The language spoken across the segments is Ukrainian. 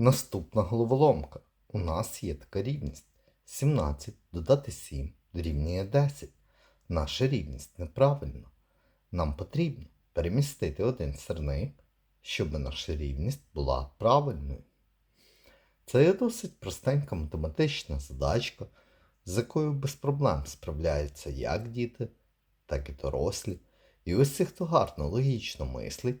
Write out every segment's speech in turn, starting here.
Наступна головоломка. У нас є така рівність. 17 додати 7 дорівнює 10. Наша рівність неправильна. Нам потрібно перемістити один сирник, щоб наша рівність була правильною. Це є досить простенька математична задачка, з якою без проблем справляються як діти, так і дорослі. І ось ці, хто гарно логічно мислить,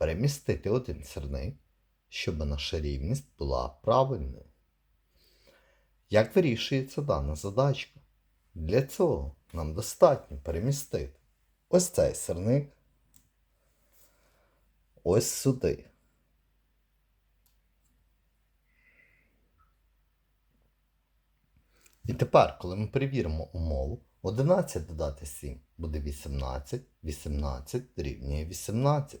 перемістити один сирник, щоб наша рівність була правильною. Як вирішується дана задачка? Для цього нам достатньо перемістити ось цей сирник ось сюди. І тепер, коли ми перевіримо умову, 11 додати 7 буде 18, 18 рівнює 18.